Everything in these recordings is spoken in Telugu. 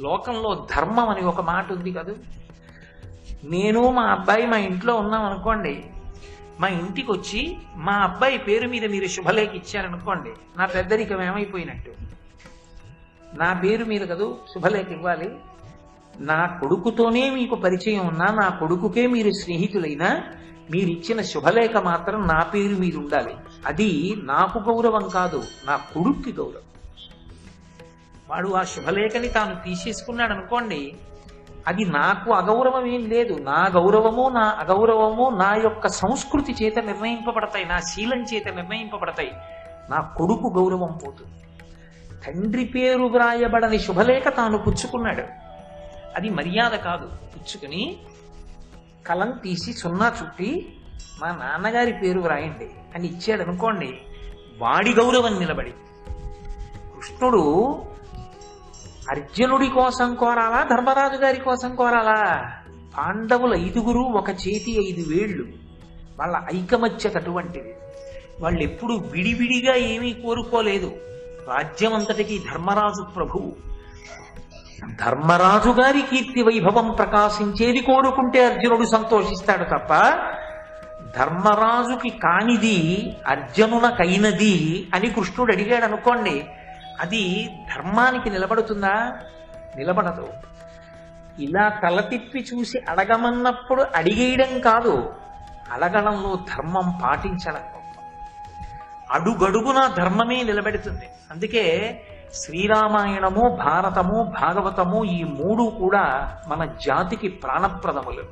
లోకంలో ధర్మం అని ఒక మాట ఉంది కదా. నేను మా అబ్బాయి మా ఇంట్లో ఉన్నాం అనుకోండి మా ఇంటికి వచ్చి మా అబ్బాయి పేరు మీద మీరు శుభలేఖ ఇచ్చారనుకోండి నా పెద్దరికం ఏమైపోయినట్టు? నా పేరు మీద కదూ శుభలేఖ ఇవ్వాలి? నా కొడుకుతోనే మీకు పరిచయం ఉన్నా నా కొడుకుకే మీరు స్నేహితులైనా మీరు ఇచ్చిన శుభలేఖ మాత్రం నా పేరు మీద ఉండాలి. అది నాకు గౌరవం కాదు నా కొడుక్కి గౌరవం. వాడు ఆ శుభలేఖని తాను తీసేసుకున్నాడు అనుకోండి అది నాకు అగౌరవం ఏం లేదు. నా గౌరవము నా అగౌరవము నా యొక్క సంస్కృతి చేత నిర్ణయింపబడతాయి నా శీలం చేత నిర్ణయింపబడతాయి. నా కొడుకు గౌరవం పోతుంది. తండ్రి పేరు వ్రాయబడని శుభలేఖ తాను పుచ్చుకున్నాడు. అది మర్యాద కాదు. పుచ్చుకుని కలం తీసి సున్నా చుట్టి మా నాన్నగారి పేరు వ్రాయండి అని ఇచ్చాడు అనుకోండి వాడి గౌరవం నిలబడి. కృష్ణుడు అర్జునుడి కోసం కోరాలా? ధర్మరాజు గారి కోసం కోరాలా? పాండవుల ఐదుగురు ఒక చేతి ఐదు వేళ్ళు. వాళ్ళ ఐకమత్యత అటువంటిది. వాళ్ళు ఎప్పుడు విడివిడిగా ఏమీ కోరుకోలేదు. రాజ్యం అంతటికీ ధర్మరాజు ప్రభువు. ధర్మరాజు గారి కీర్తి వైభవం ప్రకాశించేది కోరుకుంటే అర్జునుడు సంతోషిస్తాడు తప్ప ధర్మరాజుకి కానిది అర్జునునకైనది అని కృష్ణుడు అడిగాడు అనుకోండి అది ధర్మానికి నిలబడుతుందా? నిలబడదు. ఇలా తల తిప్పి చూసి అడగమన్నప్పుడు అడిగేయడం కాదు అడగడంలో ధర్మం పాటించడం. అడుగడుగున ధర్మమే నిలబెడుతుంది. అందుకే శ్రీరామాయణము భారతము భాగవతము ఈ మూడు కూడా మన జాతికి ప్రాణప్రదములు.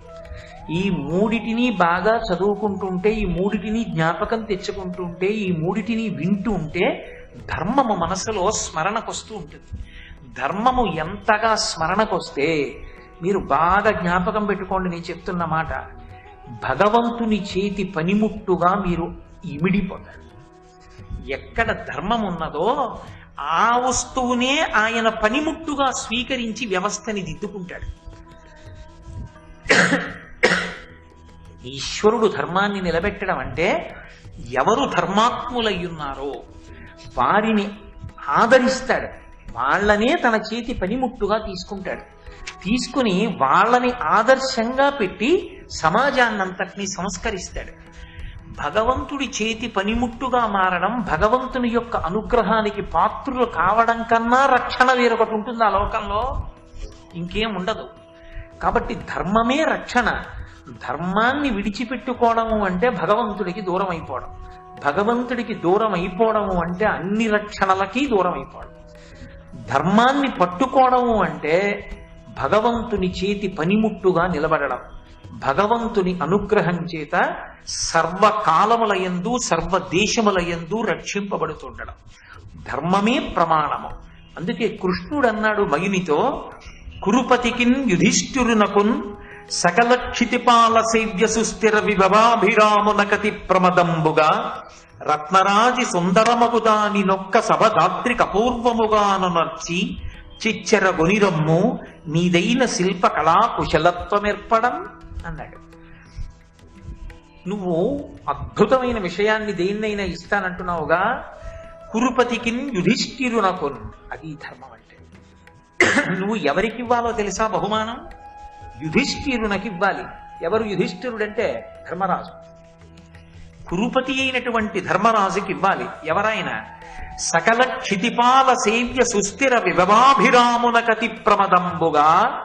ఈ మూడిటిని బాగా చదువుకుంటుంటే ఈ మూడిటిని జ్ఞాపకం తెచ్చుకుంటుంటే ఈ మూడిటిని వింటూ ఉంటే ధర్మము మనసులో స్మరణకొస్తూ ఉంటుంది. ధర్మము ఎంతగా స్మరణకొస్తే మీరు బాగా జ్ఞాపకం పెట్టుకోండి నేను చెప్తున్న మాట. భగవంతుని చేతి పనిముట్టుగా మీరు ఇమిడిపోతారు. ఎక్కడ ధర్మం ఉన్నదో ఆ వస్తువునే ఆయన పనిముట్టుగా స్వీకరించి వ్యవస్థని దిద్దుకుంటాడు. ఈశ్వరుడు ధర్మాన్ని నిలబెట్టడం అంటే ఎవరు ధర్మాత్ములయ్యున్నారో. వారిని ఆదరిస్తాడు. వాళ్ళనే తన చేతి పనిముట్టుగా తీసుకుంటాడు. తీసుకుని వాళ్ళని ఆదర్శంగా పెట్టి సమాజాన్నంతటినీ సంస్కరిస్తాడు. భగవంతుడి చేతి పనిముట్టుగా మారడం భగవంతుని యొక్క అనుగ్రహానికి పాత్రులు కావడం కన్నా రక్షణ వేరొకటి ఉంటుంది ఆ లోకంలో? ఇంకేం ఉండదు. కాబట్టి ధర్మమే రక్షణ. ధర్మాన్ని విడిచిపెట్టుకోవడము అంటే భగవంతుడికి దూరం అయిపోవడం భగవంతుడికి దూరం అయిపోవడము అంటే అన్ని రక్షణలకి దూరం అయిపోవడం ధర్మాన్ని పట్టుకోవడము అంటే భగవంతుని చేతి పనిముట్టుగా నిలబడడం. భగవంతుని అనుగ్రహం చేత సర్వకాలములయందు సర్వ దేశములయందు రక్షింపబడుతుండడం. ధర్మమే ప్రమాణము. అందుకే కృష్ణుడు అన్నాడు మయునితో కురుపతికిన్ యుధిష్ఠురునకున్ సకల క్షితిపాల సేవ్య సుస్థిర విభవాభిరామునకతి ప్రమదంబుగా రత్నరాజి సుందరమగు దాని నొక్క సభదాత్రిక పూర్వముగానునర్చి చిచ్చర గునిరమ్ము నీదైన శిల్ప కళా కుశలత్వమేర్పడం అన్నాడు. నువ్వు అద్భుతమైన విషయాన్ని దేన్నైనా ఇస్తానంటున్నావుగా? కురుపతికిన్ యుధిష్ఠిరునకున్ అది ధర్మం అంటే. నువ్వు ఎవరికి ఇవ్వాలో తెలుసా బహుమానం? యుధిష్ఠిరునకి ఇవ్వాలి. ఎవరు యుధిష్ఠిరుడంటే ధర్మరాజు. కురుపతి అయినటువంటి ధర్మరాజుకి ఇవ్వాలి. ఎవరైనా సకల క్షితిపాల సేవ్య సుస్థిర విభవాభిరామునకతి ప్రమదంబుగా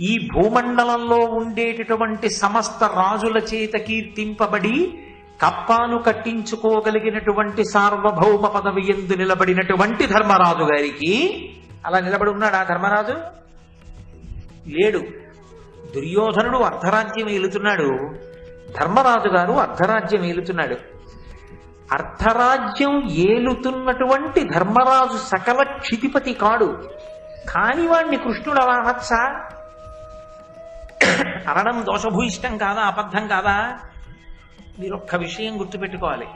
ఈ భూమండలంలో ఉండేటటువంటి సమస్త రాజుల చేత కీర్తింపబడి కప్పాను కట్టించుకోగలిగినటువంటి సార్వభౌమ పదవి ఎందు నిలబడినటువంటి ధర్మరాజు గారికి. అలా నిలబడి ఉన్నాడు ఆ ధర్మరాజు? లేడు. దుర్యోధనుడు అర్ధరాజ్యం ఏలుతున్నాడు ధర్మరాజు గారు అర్ధరాజ్యం ఏలుతున్నాడు. అర్ధరాజ్యం ఏలుతున్నటువంటి ధర్మరాజు సకల క్షితిపతి కాడు. కాని వాణ్ణి కృష్ణుడు అలా అనొచ్చా? అనడం దోషభూయిష్టం కాదా అబద్ధం కాదా? మీరు ఒక్క విషయం గుర్తుపెట్టుకోవాలి.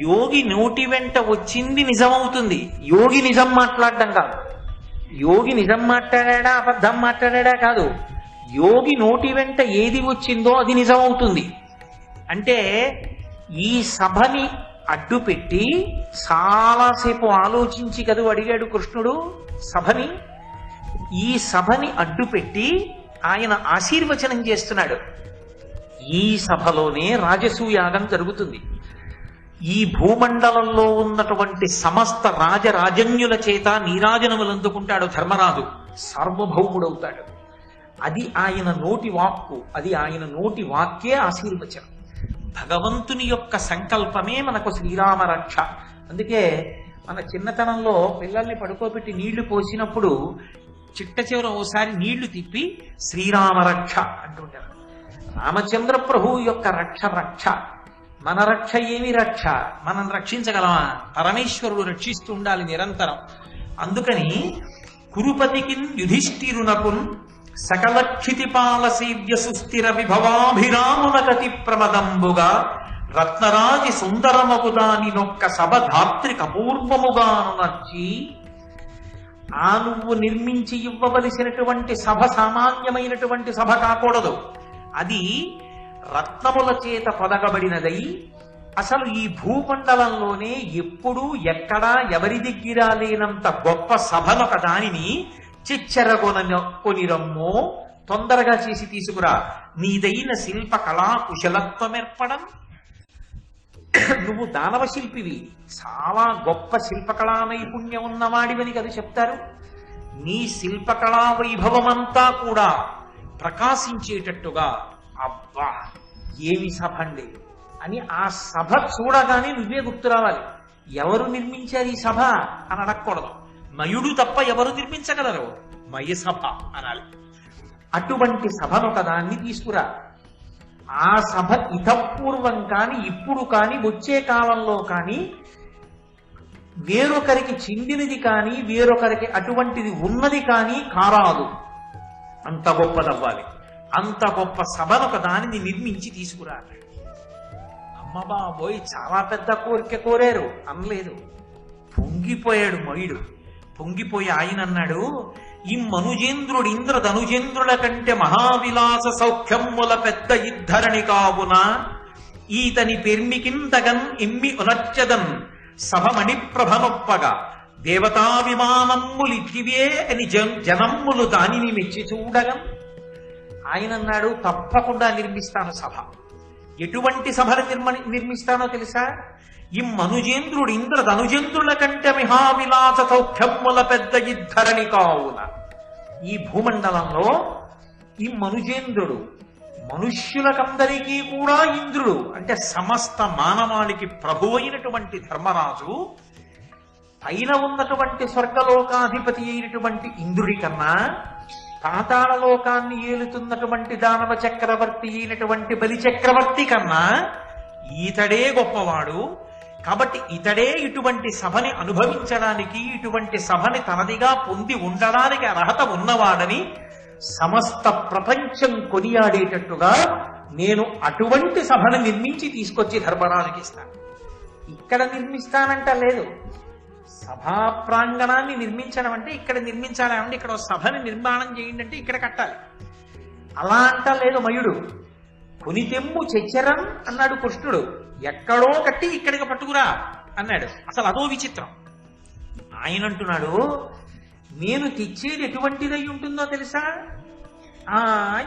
యోగి నోటి వెంట వచ్చింది నిజమవుతుంది. యోగి నిజం మాట్లాడడం కాదు. యోగి నిజం మాట్లాడా అబద్ధం మాట్లాడా కాదు. యోగి నోటి వెంట ఏది వచ్చిందో అది నిజమవుతుంది. అంటే ఈ సభని అడ్డుపెట్టి చాలాసేపు ఆలోచించి కదూ అడిగాడు కృష్ణుడు సభని. ఈ సభని అడ్డుపెట్టి ఆయన ఆశీర్వచనం చేస్తున్నాడు. ఈ సభలోనే రాజసూయాగం జరుగుతుంది. ఈ భూమండలంలో ఉన్నటువంటి సమస్త రాజరాజన్యుల చేత నీరాజనములు అందుకుంటాడు ధర్మరాజు. సార్వభౌముడవుతాడు. అది ఆయన నోటి వాక్కు అది ఆయన నోటి వాక్కే ఆశీర్వచనం. భగవంతుని యొక్క సంకల్పమే మనకు శ్రీరామ రక్ష. అందుకే మన చిన్నతనంలో పిల్లల్ని పడుకోబెట్టి నీళ్ళు పోసినప్పుడు చిట్ట చివర ఓసారి నీళ్ళు తిప్పి శ్రీరామ రక్ష అంటుంటారు రామచంద్ర ప్రభు యొక్క రక్ష రక్ష. మన రక్ష ఏమి రక్ష? మనం రక్షించగలమా? పరమేశ్వరుడు రక్షిస్తూ ఉండాలి నిరంతరం. అందుకని కురుపతికిన్ యుధిష్ఠిరునకున్ సకల క్షితిపాల సుస్థిర విభవాభిరాముల గతి ప్రమదంబుగా రత్నరాజి సుందరమగు దాని నొక్క సభ ధాత్రిక పూర్వముగాను నచ్చి ఆ నువ్వు నిర్మించి ఇవ్వవలసినటువంటి సభ సామాన్యమైనటువంటి సభ కాకూడదు. అది రత్నముల చేత పొదగబడినదై అసలు ఈ భూమండలంలోనే ఎప్పుడూ ఎక్కడా ఎవరి దగ్గర లేనంత గొప్ప సభనొక దానిని చిచ్చెరగొన కొనిరమ్మో తొందరగా చేసి తీసుకురా. నీదైన శిల్ప కళా కుశలత్వమేర్పడం. నువ్వు దానవ శిల్పివి. చాలా గొప్ప శిల్పకళా నైపుణ్యం ఉన్నవాడివని కదా చెప్తారు. నీ శిల్పకళా వైభవమంతా కూడా ప్రకాశించేటట్టుగా అబ్బా ఏమి సభ అండి? అని ఆ సభ చూడగానే నువ్వే గుర్తు రావాలి. ఎవరు నిర్మించారు ఈ సభ? అని అడగకూడదు. మయుడు తప్ప ఎవరు నిర్మించగలరు? మయ సభ అనాలి. అటువంటి సభను ఒకదాన్ని తీసుకురా. ఆ సభ ఇతపూర్వం కానీ ఇప్పుడు కానీ వచ్చే కాలంలో కానీ వేరొకరికి చెందినది కానీ వేరొకరికి అటువంటిది ఉన్నది కానీ కారాదు. అంత గొప్పదవ్వాలి. అంత గొప్ప సభను ఒక దానిని నిర్మించి తీసుకురా అమ్మబాబోయ్ అమ్మ బాబోయ్ చాలా పెద్ద కోరిక కోరారు. అనలేదు. పొంగిపోయాడు మయుడు. పొంగిపోయి ఆయన అన్నాడు ఈ మనుజేంద్రుడు ఇంద్ర ధనుజేంద్రుల కంటే మహావిలాస సౌఖ్యముల పెద్ద ఇద్ధరణి కావున ఈతని పెర్మికింతగన్ ఎమ్మి ఉనర్చదన్ సభమణి ప్రభనొప్పగా దేవతా విమానమ్ములిట్టివే అని జనమ్ములు దానిని మెచ్చి చూడగం. ఆయన అన్నాడు తప్పకుండా నిర్మిస్తాను సభ. ఎటువంటి సభను నిర్మ నిర్మిస్తానో తెలుసా? ఈ మనుజేంద్రుడు ఇంద్ర ధనుజేంద్రుల కంటే మిహావిలాస సౌఖ్యముల పెద్ద ఇద్దరని కావున. ఈ భూమండలంలో ఈ మనుజేంద్రుడు మనుష్యులకందరికీ కూడా ఇంద్రుడు అంటే సమస్త మానవాళికి ప్రభు అయినటువంటి ధర్మరాజు పైన ఉన్నటువంటి స్వర్గలోకాధిపతి అయినటువంటి ఇంద్రుడి కన్నా ఏలుతున్నటువంటి దానవ చక్రవర్తి అయినటువంటి బలి చక్రవర్తి కన్నా ఈతడే గొప్పవాడు. కాబట్టి ఇతడే ఇటువంటి సభని అనుభవించడానికి ఇటువంటి సభని తనదిగా పొంది ఉండడానికి అర్హత ఉన్నవాడని సమస్త ప్రపంచం కొనియాడేటట్టుగా నేను అటువంటి సభను నిర్మించి తీసుకొచ్చి ధర్మరాజుకి ఇస్తాను. ఇక్కడ నిర్మిస్తానంట లేదు. సభా ప్రాంగణాన్ని నిర్మించడం అంటే ఇక్కడ నిర్మించాలి అంటే ఇక్కడ సభని నిర్మాణం చేయండి అంటే ఇక్కడ కట్టాలి. అలా అంట లేదు మయుడు. కొనితెమ్ము చెచ్చరం అన్నాడు కృష్ణుడు. ఎక్కడో కట్టి ఇక్కడికి పట్టుకురా అన్నాడు. అసలు అదో విచిత్రం. ఆయన అంటున్నాడు నేను తెచ్చేది ఎటువంటిదై ఉంటుందో తెలుసా? ఆ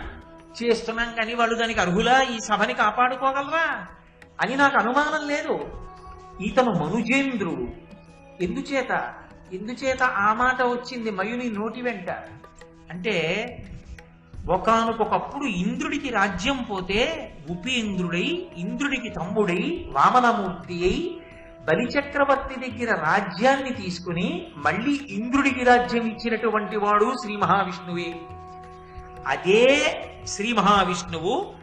చేస్తున్నాం కానీ వాళ్ళు దానికి అర్హులా? ఈ సభని కాపాడుకోగలరా? అని నాకు అనుమానం లేదు. ఇతను మనుజేంద్రుడు. ఎందుచేత? ఎందుచేత ఆ మాట వచ్చింది మయుని నోటి వెంట? అంటే ఒకనకొకప్పుడు ఇంద్రుడికి రాజ్యం పోతే ఉపేంద్రుడై ఇంద్రుడికి తమ్ముడై వామనమూర్తి అయి బలిచక్రవర్తి దగ్గర రాజ్యాన్ని తీసుకుని మళ్ళీ ఇంద్రుడికి రాజ్యం ఇచ్చినటువంటి వాడు శ్రీ మహావిష్ణువే. అదే శ్రీ మహావిష్ణువు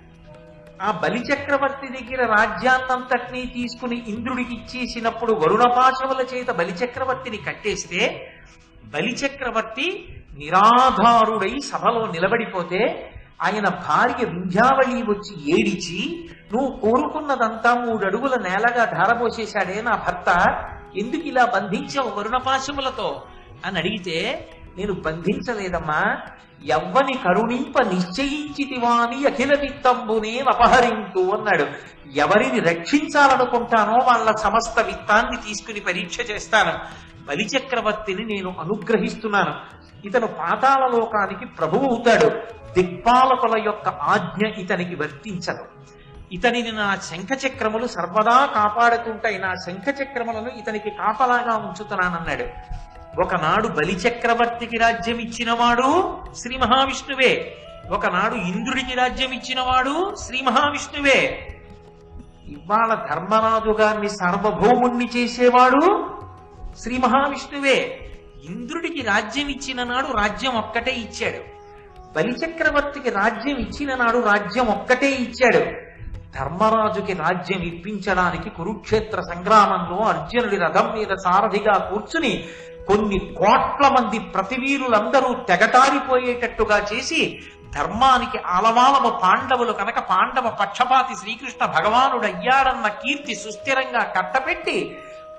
ఆ బలిచక్రవర్తి దగ్గర రాజ్యాన్నంతటినీ తీసుకుని ఇంద్రుడికి ఇచ్చేసినప్పుడు వరుణపాశముల చేత బలిచక్రవర్తిని కట్టేస్తే బలిచక్రవర్తి నిరాధారుడై సభలో నిలబడిపోతే ఆయన భార్య వింధ్యావళి వచ్చి ఏడిచి నువ్వు కోరుకున్నదంతా మూడు అడుగుల నేలగా ధారపోసేశాడే నా భర్త ఎందుకు ఇలా బంధించావు వరుణపాశములతో అని అడిగితే నేను బంధించలేదమ్మా ఎవ్వని కరుణింప నిశ్చయించితివాని అఖిల విత్తంబునే అపహరింతు అన్నాడు. ఎవరిని రక్షించాలనుకుంటానో వాళ్ళ సమస్త విత్తాన్ని తీసుకుని పరీక్ష చేస్తాను. బలిచక్రవర్తిని నేను అనుగ్రహిస్తున్నాను. ఇతను పాతాళ లోకానికి ప్రభువు అవుతాడు. దిగ్పాలకుల యొక్క ఆజ్ఞ ఇతనికి వర్తించదు. ఇతనిని నా శంఖచక్రములు సర్వదా కాపాడుతుంటాయి. నా శంఖచక్రములను ఇతనికి కాపలాగా ఉంచుతున్నానన్నాడు. ఒకనాడు బలిచక్రవర్తికి రాజ్యం ఇచ్చినవాడు శ్రీ మహావిష్ణువే. ఒకనాడు ఇంద్రుడికి రాజ్యం ఇచ్చినవాడు శ్రీ మహావిష్ణువే. ఇవాళ ధర్మరాజు గారిని సార్వభౌముణ్ణి చేసేవాడు శ్రీ మహావిష్ణువే. ఇంద్రుడికి రాజ్యం ఇచ్చిన నాడు రాజ్యం ఒక్కటే ఇచ్చాడు. బలిచక్రవర్తికి రాజ్యం ఇచ్చిన నాడు రాజ్యం ఒక్కటే ఇచ్చాడు. ధర్మరాజుకి రాజ్యం ఇప్పించడానికి కురుక్షేత్ర సంగ్రామంలో అర్జునుడి రథం మీద సారథిగా కూర్చుని కొన్ని కోట్ల మంది ప్రతివీరులందరూ తెగటారిపోయేటట్టుగా చేసి ధర్మానికి ఆలవాలము పాండవులు కనుక పాండవ పక్షపాతి శ్రీకృష్ణ భగవానుడు అయ్యాడన్న కీర్తి సుస్థిరంగా కట్టపెట్టి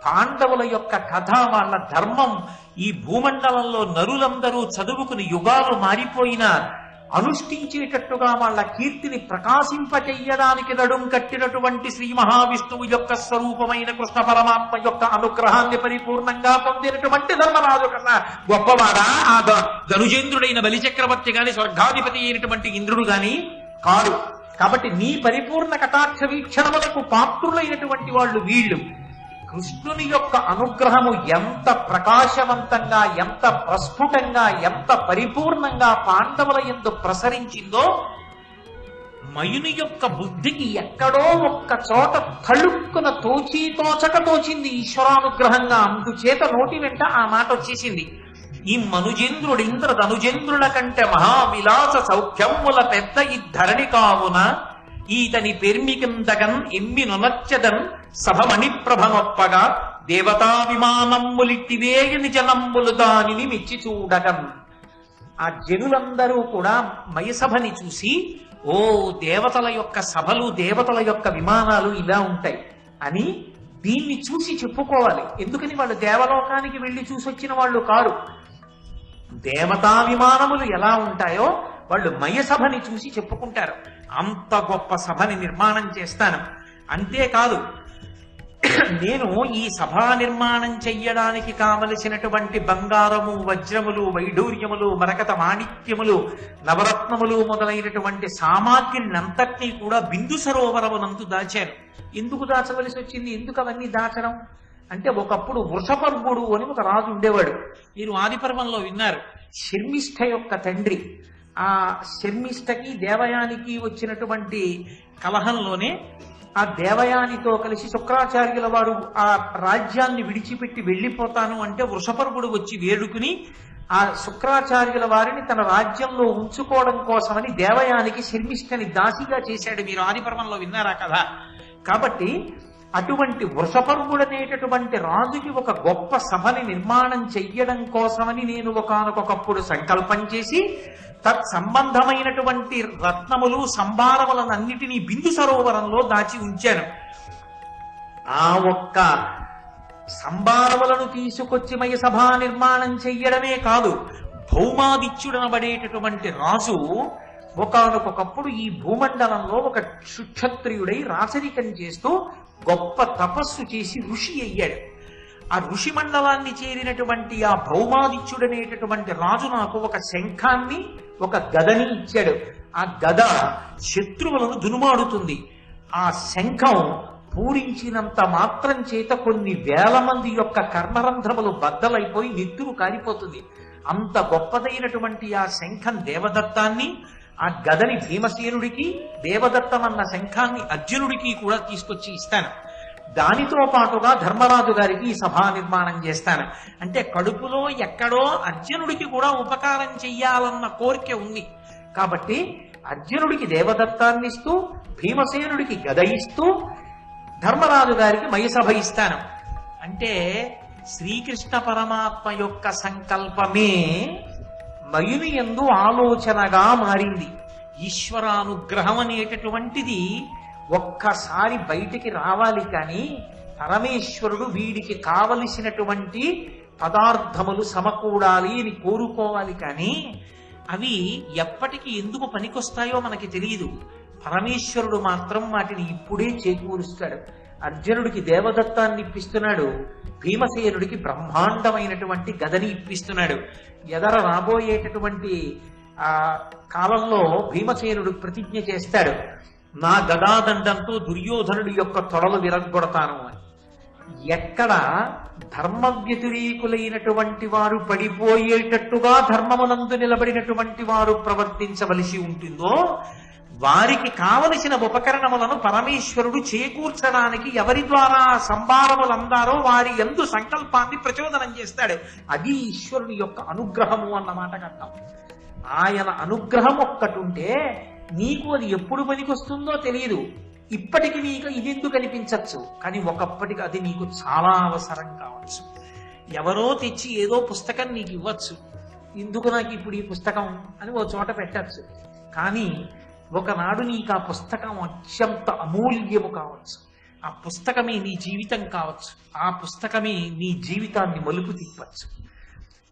పాండవుల యొక్క కథ వాళ్ళ ధర్మం ఈ భూమండలంలో నరులందరూ చదువుకుని యుగాలు మారిపోయినా అనుష్ఠించేటట్టుగా వాళ్ళ కీర్తిని ప్రకాశింపచెయ్యడానికి నడుం కట్టినటువంటి శ్రీ మహావిష్ణువు యొక్క స్వరూపమైన కృష్ణ పరమాత్మ యొక్క అనుగ్రహాన్ని పరిపూర్ణంగా పొందినటువంటి ధర్మరాజు కన్నా గొప్పవాడా? ఆ ధనుజేంద్రుడైన బలిచక్రవర్తి గాని స్వర్గాధిపతి అయినటువంటి ఇంద్రుడు గాని కాడు. కాబట్టి నీ పరిపూర్ణ కటాక్ష వీక్షణములకు పాత్రులైనటువంటి వాళ్ళు వీళ్ళు. కృష్ణుని యొక్క అనుగ్రహము ఎంత ప్రకాశవంతంగా ఎంత ప్రస్ఫుటంగా ఎంత పరిపూర్ణంగా పాండవుల ఎందు ప్రసరించిందో మయుని యొక్క బుద్ధికి ఎక్కడో ఒక్క చోట తళుక్కున తోచి తోచక తోచింది ఈశ్వరానుగ్రహంగా అందుచేత నోటి వెంట ఆ మాట వచ్చేసింది. ఈ మనుజేంద్రుడు ఇంద్ర ధనుజేంద్రుల కంటే మహావిలాస సౌఖ్యముల పెద్ద ఈ ధరణి కావున ఈతని పెర్మికిందగం ఎమ్మి నొనచ్చదన్ సభమణి ప్రభనొప్పగా దేవతా విమానమ్ములిట్టివేయని జనంబులు దానిని మెచ్చి చూడగన్ ఆ జనులందరూ కూడా మయసభని చూసి ఓ దేవతల యొక్క సభలు దేవతల యొక్క విమానాలు ఇలా ఉంటాయి అని దీన్ని చూసి చెప్పుకోవాలి. ఎందుకని వాళ్ళు దేవలోకానికి వెళ్ళి చూసి వచ్చిన వాళ్ళు కారు? దేవతా విమానములు ఎలా ఉంటాయో వాళ్ళు మయసభని చూసి చెప్పుకుంటారు. అంత గొప్ప సభని నిర్మాణం చేస్తాను. అంతేకాదు నేను ఈ సభా నిర్మాణం చెయ్యడానికి కావలసినటువంటి బంగారము వజ్రములు వైఢూర్యములు మరకత మాణిక్యములు నవరత్నములు మొదలైనటువంటి సామాగ్రినంతటినీ కూడా బిందు సరోవరమునందు దాచాను. ఎందుకు దాచవలసి వచ్చింది? ఎందుకు అవన్నీ దాచడం? అంటే ఒకప్పుడు వృషపర్వుడు అని ఒక రాజు ఉండేవాడు. మీరు ఆదిపర్వంలో విన్నారు శర్మిష్ఠ యొక్క తండ్రి ఆ శర్మిష్ఠకి దేవయానికి వచ్చినటువంటి కలహంలోనే ఆ దేవయానితో కలిసి శుక్రాచార్యుల వారు ఆ రాజ్యాన్ని విడిచిపెట్టి వెళ్ళిపోతాను అంటే వృషపర్వుడు వచ్చి వేడుకుని ఆ శుక్రాచార్యుల వారిని తన రాజ్యంలో ఉంచుకోవడం కోసమని దేవయానికి శర్మిష్ఠని దాసిగా చేశాడు. మీరు ఆదిపర్వంలో విన్నారా కదా కాబట్టి అటువంటి వృషపర్వుడనేటటువంటి రాజుకి ఒక గొప్ప సభని నిర్మాణం చెయ్యడం కోసమని నేను ఒకనకొకప్పుడు సంకల్పం చేసి తత్ సంబంధమైనటువంటి రత్నములు సంభారములనన్నిటినీ బిందు సరోవరంలో దాచి ఉంచాను. ఆ ఒక్క సంభారములను తీసుకొచ్చి మయ సభా నిర్మాణం చెయ్యడమే కాదు భౌమాదిత్యుడనబడేటటువంటి రాజు ఒకనకొకప్పుడు ఈ భూమండలంలో ఒక సుక్షత్రియుడై రాచరికం చేస్తూ గొప్ప తపస్సు చేసి ఋషి అయ్యాడు. ఆ ఋషి మండలాన్ని చేరినటువంటి ఆ భౌమాదిత్యుడనేటటువంటి రాజు నాకు ఒక శంఖాన్ని ఒక గదని ఇచ్చాడు. ఆ గద శత్రువులను దునుమాడుతుంది. ఆ శంఖం పూరించినంత మాత్రం చేత కొన్ని వేల మంది యొక్క కర్మరంధ్రములు బద్దలైపోయి నిద్దురు కారిపోతుంది. అంత గొప్పదైనటువంటి ఆ శంఖం దేవదత్తాన్ని ఆ గదని భీమసేనుడికి దేవదత్తమన్న శంఖాన్ని అర్జునుడికి కూడా తీసుకొచ్చి ఇస్తాను. దానితో పాటుగా ధర్మరాజు గారికి సభా నిర్మాణం చేస్తాను. అంటే కడుపులో ఎక్కడో అర్జునుడికి కూడా ఉపకారం చెయ్యాలన్న కోరిక ఉంది. కాబట్టి అర్జునుడికి దేవదత్తాన్ని ఇస్తూ భీమసేనుడికి గద ఇస్తూ ధర్మరాజు గారికి మయసభ ఇస్తాను. అంటే శ్రీకృష్ణ పరమాత్మ యొక్క సంకల్పమే మయుని ఎందు ఆలోచనగా మారింది. ఈశ్వరానుగ్రహం అనేటటువంటిది ఒక్కసారి బయటికి రావాలి కానీ పరమేశ్వరుడు వీడికి కావలసినటువంటి పదార్థములు సమకూడాలి అని కోరుకోవాలి కానీ అవి ఎప్పటికి ఎందుకు పనికొస్తాయో మనకి తెలియదు పరమేశ్వరుడు మాత్రం వాటిని ఇప్పుడే చేకూరుస్తాడు. అర్జునుడికి దేవదత్తాన్ని ఇప్పిస్తున్నాడు భీమసేనుడికి బ్రహ్మాండమైనటువంటి గదని ఇప్పిస్తున్నాడు. ఎదర రాబోయేటటువంటి ఆ కాలంలో భీమసేనుడు ప్రతిజ్ఞ చేస్తాడు నా గదాదండంతో దుర్యోధనుడి యొక్క తొడలు విరగొడతాను అని. ఎక్కడ ధర్మ వ్యతిరేకులైనటువంటి వారు పడిపోయేటట్టుగా ధర్మమునందు నిలబడినటువంటి వారు ప్రవర్తించవలసి ఉంటుందో వారికి కావలసిన ఉపకరణములను పరమేశ్వరుడు చేకూర్చడానికి ఎవరి ద్వారా సంభారములు అందారో వారి ఎందు సంకల్పాన్ని ప్రచోదనం చేస్తాడు. అది ఈశ్వరుని యొక్క అనుగ్రహము అన్న మాట కట్టాం ఆయన అనుగ్రహం ఒక్కటి ఉంటే నీకు అది ఎప్పుడు పనికొస్తుందో తెలియదు ఇప్పటికి నీకు ఇది ఎందుకు అనిపించవచ్చు కానీ ఒకప్పటికి అది నీకు చాలా అవసరం కావచ్చు. ఎవరో తెచ్చి ఏదో పుస్తకం నీకు ఇవ్వచ్చు. ఎందుకు నాకు ఇప్పుడు ఈ పుస్తకం అని ఓ చోట పెట్టచ్చు. కానీ ఒకనాడు నీకు ఆ పుస్తకం అత్యంత అమూల్యము కావచ్చు. ఆ పుస్తకమే నీ జీవితం కావచ్చు. ఆ పుస్తకమే నీ జీవితాన్ని మలుపు తిప్పచ్చు.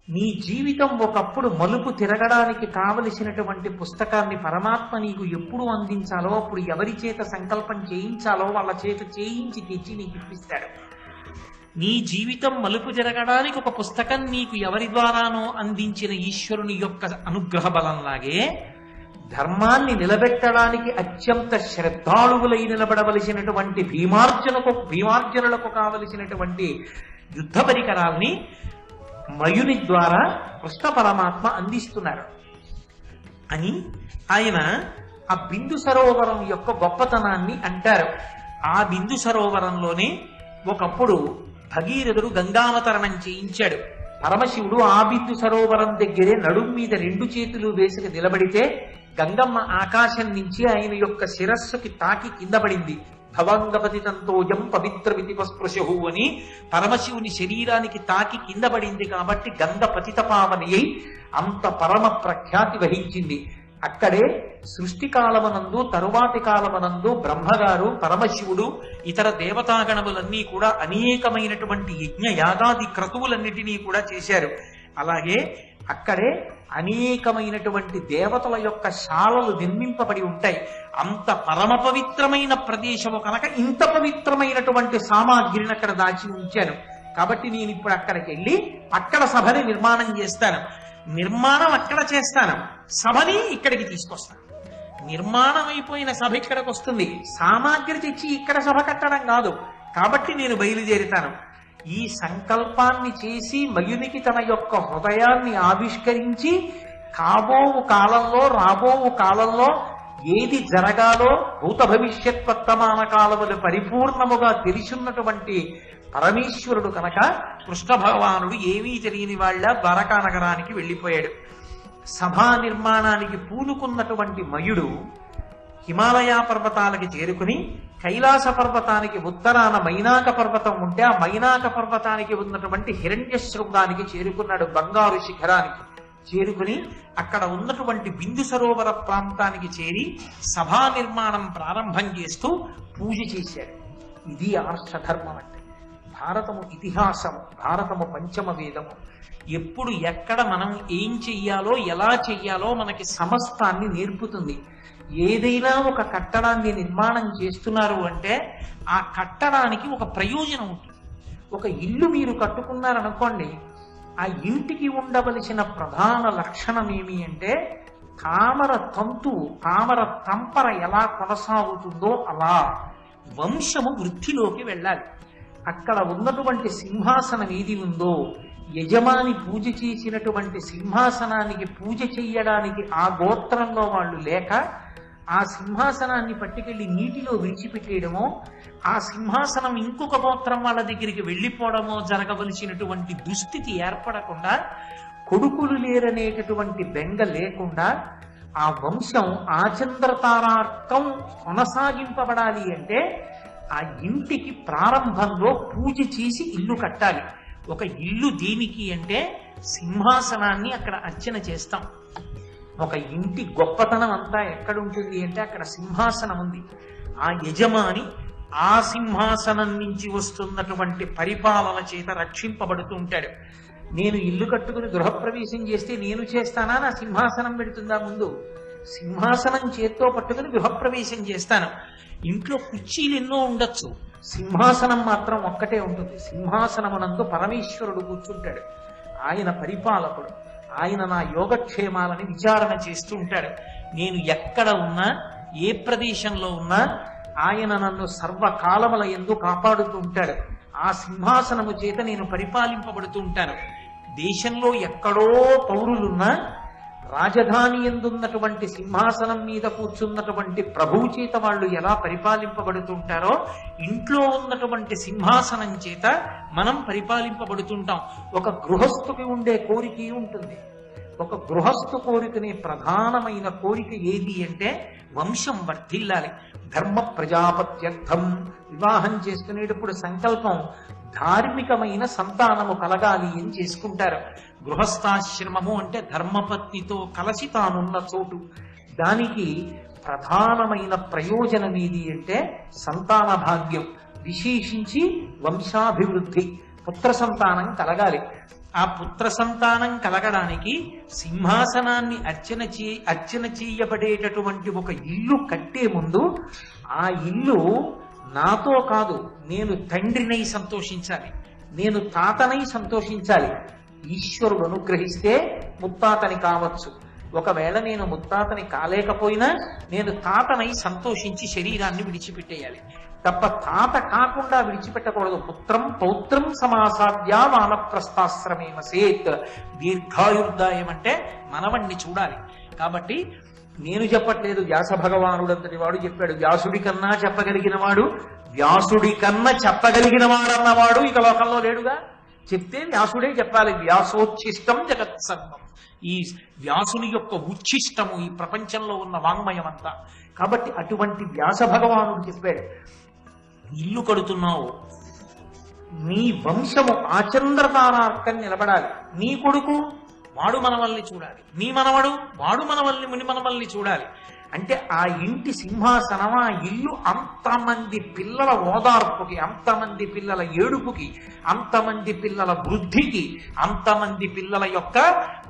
నీ జీవితం ఒకప్పుడు మలుపు తిరగడానికి కావలసినటువంటి పుస్తకాన్ని పరమాత్మ నీకు ఎప్పుడు అందించాలో అప్పుడు ఎవరి చేత సంకల్పం చేయించాలో వాళ్ళ చేత చేయించి తెచ్చి నీకు ఇప్పిస్తాడు. నీ జీవితం మలుపు జరగడానికి ఒక పుస్తకం నీకు ఎవరి ద్వారానో అందించిన ఈశ్వరుని యొక్క అనుగ్రహ బలంలాగే ధర్మాన్ని నిలబెట్టడానికి అత్యంత శ్రద్ధాళువులై నిలబడవలసినటువంటి భీమార్జనకు భీమార్జనులకు కావలసినటువంటి యుద్ధ పరికరాల్ని మయుని ద్వారా కృష్ణ పరమాత్మ అందిస్తున్నారు. అని ఆయన ఆ బిందు సరోవరం యొక్క గొప్పతనాన్ని అంటారు. ఆ బిందు సరోవరంలోనే ఒకప్పుడు భగీరథుడు గంగావతరణం చేయించాడు. పరమశివుడు ఆబిందు సరోవరం దగ్గరే నడుం మీద రెండు చేతులు వేసుకు నిలబడితే గంగమ్మ ఆకాశం నుంచి ఆయన యొక్క శిరస్సుకి తాకి కింద పడింది. భవంగపతితంతోజం పవిత్ర విధిపస్పృశు అని పరమశివుని శరీరానికి తాకి కింద పడింది కాబట్టి గంగ పతిత పావని అంత పరమ ప్రఖ్యాతి వహించింది. అక్కడే సృష్టి కాలమనందు తరువాతి కాలమనందు బ్రహ్మగారు పరమశివుడు ఇతర దేవతాగణములన్నీ కూడా అనేకమైనటువంటి యజ్ఞ యాగాది క్రతువులన్నిటినీ కూడా చేశారు. అలాగే అక్కడే అనేకమైనటువంటి దేవతల యొక్క శాలలు నిర్మింపబడి ఉంటాయి. అంత పరమ పవిత్రమైన ప్రదేశము కనుక ఇంత పవిత్రమైనటువంటి సామాగ్రిని అక్కడ దాచి ఉంచాను. కాబట్టి నేను ఇప్పుడు అక్కడికి వెళ్ళి అక్కడ సభని నిర్మాణం చేస్తాను. నిర్మాణం అక్కడ చేస్తాను. సభని ఇక్కడికి తీసుకొస్తాను. నిర్మాణం అయిపోయిన సభ ఇక్కడికి వస్తుంది. సామాగ్రి తెచ్చి ఇక్కడ సభ కట్టడం కాదు. కాబట్టి నేను బయలుదేరుతాను. ఈ సంకల్పాన్ని చేసి మయునికి తన యొక్క హృదయాన్ని ఆవిష్కరించి కాబోవు కాలంలో రాబోవు కాలంలో ఏది జరగాలో భూత భవిష్యత్ వర్తమాన కాలములు పరిపూర్ణముగా తెలిసున్నటువంటి పరమేశ్వరుడు కనుక కృష్ణ భగవానుడు ఏమీ తెలియని వాళ్ళ ద్వారకా నగరానికి వెళ్ళిపోయాడు. సభా నిర్మాణానికి పూనుకున్నటువంటి మయుడు హిమాలయ పర్వతాలకి చేరుకుని కైలాస పర్వతానికి ఉత్తరాన మైనాక పర్వతం ఉంటే ఆ మైనాక పర్వతానికి ఉన్నటువంటి హిరణ్య శృంగానికి చేరుకున్నాడు బంగారు శిఖరానికి. చేరుకుని అక్కడ ఉన్నటువంటి బిందు సరోవర ప్రాంతానికి చేరి సభా నిర్మాణం ప్రారంభం చేస్తూ పూజ చేశారు. ఇది ఆర్షధర్మం అంటే. భారతము ఇతిహాసము భారతము పంచమ వేదము. ఎప్పుడు ఎక్కడ మనం ఏం చెయ్యాలో ఎలా చెయ్యాలో మనకి సమస్తాన్ని నేర్పుతుంది. ఏదైనా ఒక కట్టడాన్ని నిర్మాణం చేస్తున్నారు అంటే ఆ కట్టడానికి ఒక ప్రయోజనం ఉంటుంది. ఒక ఇల్లు మీరు కట్టుకున్నారనుకోండి ఆ ఇంటికి ఉండవలసిన ప్రధాన లక్షణం ఏమి అంటే తామర తంతు తామర తంపర ఎలా కొనసాగుతుందో అలా వంశము వృద్ధిలోకి వెళ్ళాలి. అక్కడ ఉన్నటువంటి సింహాసనం ఏది ఉందో యజమాని పూజ చేసినటువంటి సింహాసనానికి పూజ చెయ్యడానికి ఆ గోత్రంలో వాళ్ళు లేక ఆ సింహాసనాన్ని పట్టుకెళ్ళి నీటిలో విడిచిపెట్టేయడమో ఆ సింహాసనం ఇంకొక గోత్రం వాళ్ళ దగ్గరికి వెళ్ళిపోవడమో జరగవలసినటువంటి దుస్థితి ఏర్పడకుండా కొడుకులు లేరనేటటువంటి బెంగ లేకుండా ఆ వంశం ఆచంద్రతారార్కం కొనసాగింపబడాలి అంటే ఆ ఇంటికి ప్రారంభంలో పూజ చేసి ఇల్లు కట్టాలి. ఒక ఇల్లు దేనికి అంటే సింహాసనాన్ని అక్కడ అర్చన చేస్తాం. ఒక ఇంటి గొప్పతనం అంతా ఎక్కడ ఉంటుంది అంటే అక్కడ సింహాసనం ఉంది. ఆ యజమాని ఆ సింహాసనం నుంచి వస్తున్నటువంటి పరిపాలన చేత రక్షింపబడుతూ ఉంటాడు. నేను ఇల్లు కట్టుకుని గృహప్రవేశం చేస్తే నేను చేస్తానా? నా సింహాసనం పెడుతుందా ముందు? సింహాసనం చేత్తో పట్టుకుని గృహప్రవేశం చేస్తాను. ఇంట్లో కుర్చీలు ఎన్నో ఉండొచ్చు. సింహాసనం మాత్రం ఒక్కటే ఉంటుంది. సింహాసనమునందు పరమేశ్వరుడు కూర్చుంటాడు. ఆయన పరిపాలకుడు. ఆయన నా యోగక్షేమాలని విచారణ చేస్తూ ఉంటాడు. నేను ఎక్కడ ఉన్నా ఏ ప్రదేశంలో ఉన్నా ఆయన నన్ను సర్వకాలముల ఎందు కాపాడుతూ ఉంటాడు. ఆ సింహాసనము చేత నేను పరిపాలింపబడుతూ ఉంటాను. దేశంలో ఎక్కడో పౌరులున్నా రాజధాని ఎందున్నటువంటి సింహాసనం మీద కూర్చున్నటువంటి ప్రభువు చేత వాళ్ళు ఎలా పరిపాలింపబడుతుంటారో ఇంట్లో ఉన్నటువంటి సింహాసనం చేత మనం పరిపాలింపబడుతుంటాం. ఒక గృహస్థుకి ఉండే కోరిక ఉంటుంది ఒక గృహస్థు కోరికనే ప్రధానమైన కోరిక ఏది అంటే వంశం వర్ధిల్లాలి. ధర్మ ప్రజాపత్యర్థం వివాహం చేసుకునేటప్పుడు సంకల్పం ధార్మికమైన సంతానము కలగాలి అని చేసుకుంటారు. గృహస్థాశ్రమము అంటే ధర్మపత్నితో కలసి తానున్న చోటు. దానికి ప్రధానమైన ప్రయోజనం ఏది అంటే సంతాన భాగ్యం. విశేషించి వంశాభివృద్ధి. పుత్ర సంతానం కలగాలి. ఆ పుత్ర సంతానం కలగడానికి సింహాసనాన్ని అర్చన చే అర్చన చేయబడేటటువంటి ఒక ఇల్లు కట్టే ముందు ఆ ఇల్లు నాతో కాదు నేను తండ్రినై సంతోషించాలి. నేను తాతనై సంతోషించాలి. ఈశ్వరుడు అనుగ్రహిస్తే ముత్తాతని కావచ్చు. ఒకవేళ నేను ముత్తాతని కాలేకపోయినా నేను తాతనై సంతోషించి శరీరాన్ని విడిచిపెట్టేయాలి. తప్ప తాత కాకుండా విడిచిపెట్టకూడదు. పుత్రం పౌత్రం సమాసాద్యా వానప్రస్థాశ్రమేమ సేత్. దీర్ఘాయుర్దాయం అంటే మనవణ్ణి చూడాలి. కాబట్టి నేను చెప్పట్లేదు వ్యాస భగవానుడంతటి వాడు చెప్పాడు. వ్యాసుడి కన్నా చెప్పగలిగిన వాడు వ్యాసుడి కన్నా చెప్పగలిగిన వాడన్నవాడు ఇక లోకంలో లేడుగా. చెప్తే వ్యాసుడే చెప్పాలి వ్యాసోచ్ఛిష్టం జగత్ సర్వం. ఈ వ్యాసుని యొక్క ఉచ్ఛిష్టము ఈ ప్రపంచంలో ఉన్న వాంగ్మయం అంతా కాబట్టి అటువంటి వ్యాస భగవానుడు చెప్పాడు ఇల్లు కడుతున్నావు. నీ వంశము ఆచంద్రతారార్కం నిలబడాలి. నీ కొడుకు వాడు మనవల్ని చూడాలి. నీ మనవడు వాడు మనవల్ని ముని మనవల్ని చూడాలి. అంటే ఆ ఇంటి సింహాసనం ఆ ఇల్లు అంతమంది పిల్లల ఓదార్పుకి అంతమంది పిల్లల ఏడుపుకి అంతమంది పిల్లల వృద్ధికి అంతమంది పిల్లల యొక్క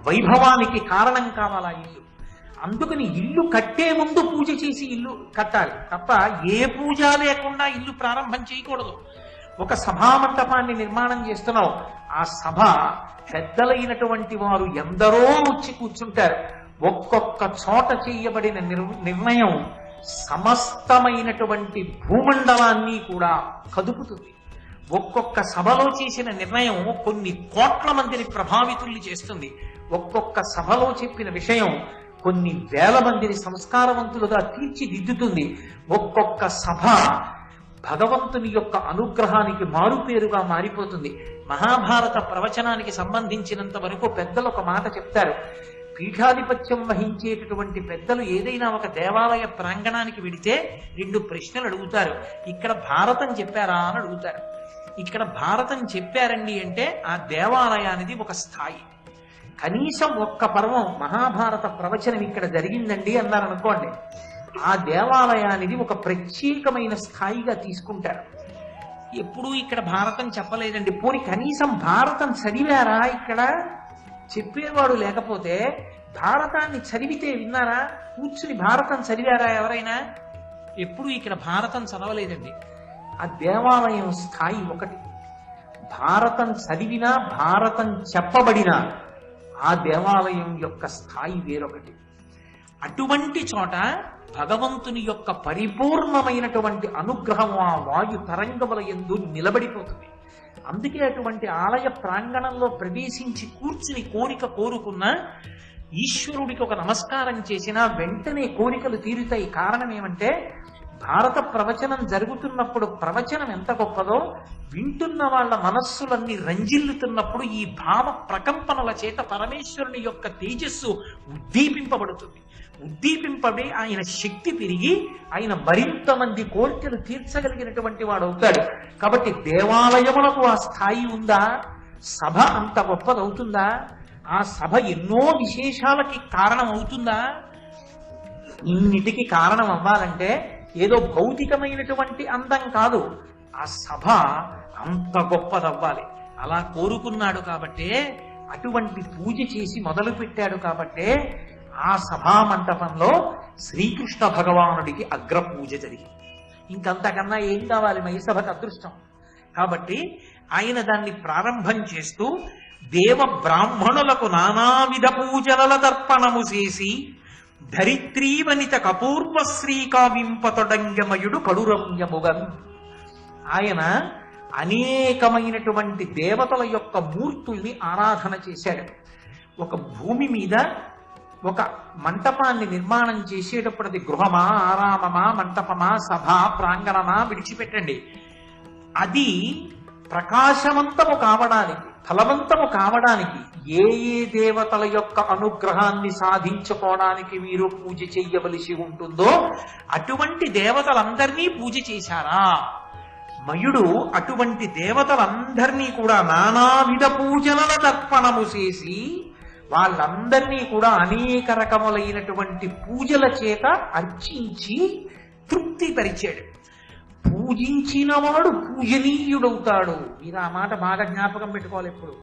వైభవానికి కారణం కావాలి ఆ ఇల్లు? అందుకని ఇల్లు కట్టే ముందు పూజ చేసి ఇల్లు కట్టాలి. తప్ప ఏ పూజ లేకుండా ఇల్లు ప్రారంభం చేయకూడదు. ఒక సభామంటపాన్ని నిర్మాణం చేస్తున్నావు. ఆ సభ పెద్దలైనటువంటి వారు ఎందరో వచ్చి కూర్చుంటారు. ఒక్కొక్క చోట చేయబడిన నిర్- నిర్ణయం సమస్తమైనటువంటి భూమండలాన్ని కూడా కదుపుతుంది. ఒక్కొక్క సభలో చేసిన నిర్ణయం కొన్ని కోట్ల మందిని ప్రభావితుల్ని చేస్తుంది. ఒక్కొక్క సభలో చెప్పిన విషయం కొన్ని వేల మందిని సంస్కారవంతులుగా తీర్చిదిద్దుతుంది. ఒక్కొక్క సభ భగవంతుని యొక్క అనుగ్రహానికి మారుపేరుగా మారిపోతుంది. మహాభారత ప్రవచనానికి సంబంధించినంత వరకు పెద్దలు ఒక మాట చెప్తారు. పీఠాధిపత్యం వహించేటటువంటి పెద్దలు ఏదైనా ఒక దేవాలయ ప్రాంగణానికి వెడితే రెండు ప్రశ్నలు అడుగుతారు. ఇక్కడ భారతం చెప్పారా అని అడుగుతారు. ఇక్కడ భారతం చెప్పారండి అంటే ఆ దేవాలయానిది ఒక స్థాయి. కనీసం ఒక్క పర్వం మహాభారత ప్రవచనం ఇక్కడ జరిగిందండి అన్నారు అనుకోండి. ఆ దేవాలయానిది ఒక ప్రత్యేకమైన స్థాయిగా తీసుకుంటారు. ఎప్పుడూ ఇక్కడ భారతం చెప్పలేదండి. పోని కనీసం భారతం చదివారా ఇక్కడ? చెప్పేవాడు లేకపోతే భారతాన్ని చదివితే విన్నారా? కూర్చుని భారతం చదివారా ఎవరైనా? ఎప్పుడు ఇక్కడ భారతం చదవలేదండి. ఆ దేవాలయం స్థాయి ఒకటి. భారతం చదివినా భారతం చెప్పబడినా ఆ దేవాలయం యొక్క స్థాయి వేరొకటి. అటువంటి చోట భగవంతుని యొక్క పరిపూర్ణమైనటువంటి అనుగ్రహం ఆ వాయు తరంగముల ఎందు నిలబడిపోతుంది. అందుకే అటువంటి ఆలయ ప్రాంగణంలో ప్రవేశించి కూర్చుని కోరిక కోరుకున్న ఈశ్వరుడికి ఒక నమస్కారం చేసినా వెంటనే కోరికలు తీరుతాయి. కారణం ఏమంటే భారత ప్రవచనం జరుగుతున్నప్పుడు ప్రవచనం ఎంత గొప్పదో వింటున్న వాళ్ళ మనస్సులన్నీ రంజిల్లుతున్నప్పుడు ఈ భావ ప్రకంపనల చేత పరమేశ్వరుని యొక్క తేజస్సు ఉద్దీపింపబడుతుంది. ఉద్దీపింపబడి ఆయన శక్తి పెరిగి ఆయన మరింత మంది కోరికలు తీర్చగలిగినటువంటి వాడు అవుతాడు. కాబట్టి దేవాలయములకు ఆ స్థాయి ఉందా? సభ అంత గొప్పదవుతుందా? ఆ సభ ఎన్నో విశేషాలకి కారణం అవుతుందా ఇన్నిటికి కారణం అవ్వాలంటే ఏదో భౌతికమైనటువంటి అందం కాదు. ఆ సభ అంత గొప్పదవ్వాలి. అలా కోరుకున్నాడు కాబట్టే అటువంటి పూజ చేసి మొదలు పెట్టాడు కాబట్టే ఆ సభా మంటపంలో శ్రీకృష్ణ భగవానుడికి అగ్ర పూజ జరిగింది. ఇంకంతకన్నా ఏం కావాలి? మై అదృష్టం. కాబట్టి ఆయన దాన్ని ప్రారంభం చేస్తూ దేవ బ్రాహ్మణులకు నానావిధ పూజల తర్పణము చేసి ధరిత్రీ వనిత కపూర్వ శ్రీకావింపతొడంగమయుడు కడురమ్యముగన్. ఆయన అనేకమైనటువంటి దేవతల యొక్క మూర్తుల్ని ఆరాధన చేశాడు. ఒక భూమి మీద ఒక మంటపాన్ని నిర్మాణం చేసేటప్పుడు అది గృహమా ఆరామమా మంటపమా సభ ప్రాంగణమా విడిచిపెట్టండి. అది ప్రకాశవంతము కావడానికి ఫలవంతము కావడానికి ఏ ఏ దేవతల యొక్క అనుగ్రహాన్ని సాధించుకోవడానికి మీరు పూజ చెయ్యవలసి ఉంటుందో అటువంటి దేవతలందరినీ పూజ చేశారా? మయుడు అటువంటి దేవతలందరినీ కూడా నానావిధ పూజల తర్పణము చేసి వాళ్ళందరినీ కూడా అనేక రకములైనటువంటి పూజల చేత అర్చించి తృప్తిపరిచాడు. పూజించిన వాడు పూజనీయుడవుతాడు. మీరు ఆ మాట బాగా జ్ఞాపకం పెట్టుకోవాలి ఎప్పుడు.